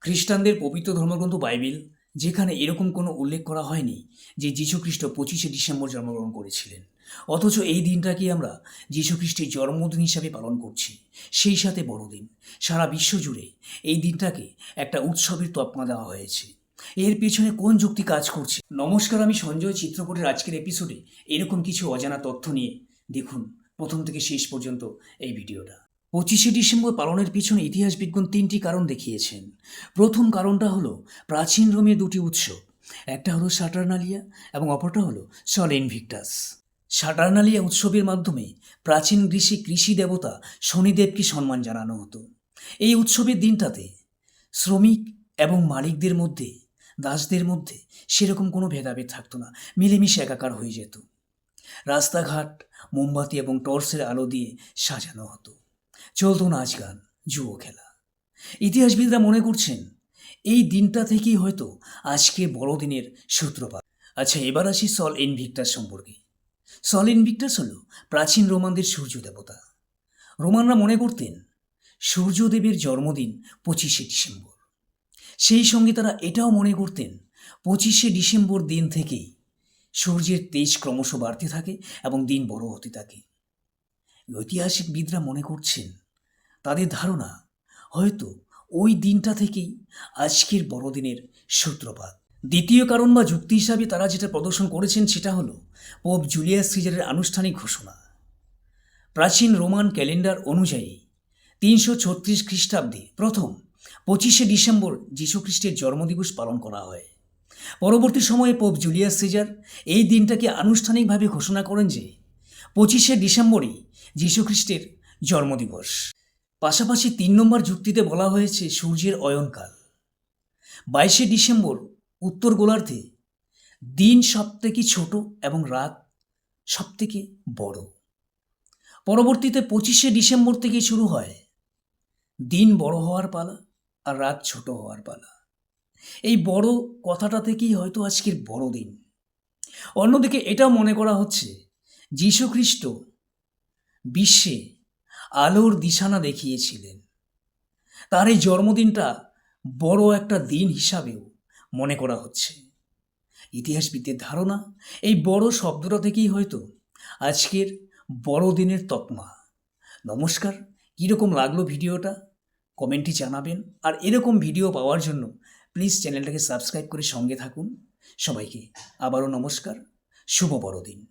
খ্রিস্টানদের পবিত্র ধর্মগ্রন্থ বাইবেল, যেখানে এরকম কোনো উল্লেখ করা হয়নি যে যীশুখ্রিস্ট পঁচিশে ডিসেম্বর জন্মগ্রহণ করেছিলেন। অথচ এই দিনটাকে আমরা যীশুখ্রিস্টের জন্মদিন হিসাবে পালন করছি। সেই সাথে বড়দিন। সারা বিশ্ব জুড়ে এই দিনটাকে একটা উৎসবের তকমা দেওয়া হয়েছে। এর পেছনে কোন যুক্তি কাজ করছে? নমস্কার, আমি সঞ্জয় চিত্রপটের আজকের এপিসোডে এরকম কিছু অজানা তথ্য নিয়ে। দেখুন, প্রথম থেকে শেষ পর্যন্ত এই ভিডিওটা। পঁচিশে ডিসেম্বর পালনের পিছনে ইতিহাসবিজ্ঞান তিনটি কারণ দেখিয়েছেন। প্রথম কারণটা হলো প্রাচীন রোমের দুটি উৎসব একটা হলো সাটারনালিয়া এবং অপরটা হলো সল ইনভিক্টাস। সাটারনালিয়া উৎসবের মাধ্যমে প্রাচীন গ্রীসে কৃষি দেবতা শনিদেবকে সম্মান জানানো হতো। এই উৎসবের দিনটাতে শ্রমিক এবং মালিকদের মধ্যে, দাসদের মধ্যে সেরকম কোনো ভেদাভেদ থাকতো না, মিলেমিশে একাকার হয়ে যেত। রাস্তাঘাট, মোমবাতি এবং টর্চের আলো দিয়ে সাজানো হতো। চলতো নাচ গান জুয়ো খেলা। ইতিহাসবিদরা মনে করছেন, এই দিনটা থেকেই হয়তো আজকে বড়দিনের সূত্রপাত। আচ্ছা এবার আসি সল ইনভিক্টাস সম্পর্কে। সল ইনভিক্টাস হল প্রাচীন রোমানদের সূর্য দেবতা। রোমানরা মনে করতেন, সূর্যদেবের জন্মদিন পঁচিশে ডিসেম্বর। সেই সঙ্গে তারা এটাও মনে করতেন, পঁচিশে ডিসেম্বর দিন থেকেই সূর্যের তেজ ক্রমশ বাড়তে থাকে এবং দিন বড় হতে থাকে। ঐতিহাসিকবিদরা মনে করছেন তাদের ধারণা, হয়তো ওই দিনটা থেকেই আজকের বড়দিনের সূত্রপাত। দ্বিতীয় কারণ বা যুক্তি হিসাবে তারা যেটা প্রদর্শন করেছেন সেটা হলো পোপ জুলিয়াস সিজারের আনুষ্ঠানিক ঘোষণা। প্রাচীন রোমান ক্যালেন্ডার অনুযায়ী তিনশো ছত্রিশ খ্রিস্টাব্দে প্রথম পঁচিশে ডিসেম্বর যীশুখ্রিস্টের জন্মদিবস পালন করা হয়। পরবর্তী সময়ে পোপ জুলিয়াস সিজার এই দিনটাকে আনুষ্ঠানিকভাবে ঘোষণা করেন যে পঁচিশে ডিসেম্বরই যীশুখ্রিস্টের জন্মদিবস। পাশাপাশি তিন নম্বর যুক্তিতে বলা হয়েছে সূর্যের অয়নকাল। বাইশে ডিসেম্বর, উত্তর গোলার্ধে, দিন সবথেকে ছোট এবং রাত সবথেকে বড়। পরবর্তীতে পঁচিশে ডিসেম্বর থেকে শুরু হয়। দিন বড় হওয়ার পালা আর রাত ছোট হওয়ার পালা। এই বড় কথাটা থেকেই হয়তো আজকের বড় দিন। অন্যদিকে এটাও মনে করা হচ্ছে, যীশুখ্রিস্ট বিশ্বে আলোর দিশানা দেখিয়েছিলেন। তার এই জন্মদিনটা বড় একটা দিন হিসাবেও মনে করা হচ্ছে। ইতিহাসবিদদের ধারণা, এই বড় শব্দটা থেকেই হয়তো আজকের বড়দিনের তকমা। নমস্কার, কীরকম লাগল ভিডিওটা? কমেন্টে জানাবেন। আর এরকম ভিডিও পাওয়ার জন্য প্লিজ চ্যানেলটাকে সাবস্ক্রাইব করে সঙ্গে থাকুন। সবাইকে আবারও নমস্কার, শুভ বড়দিন।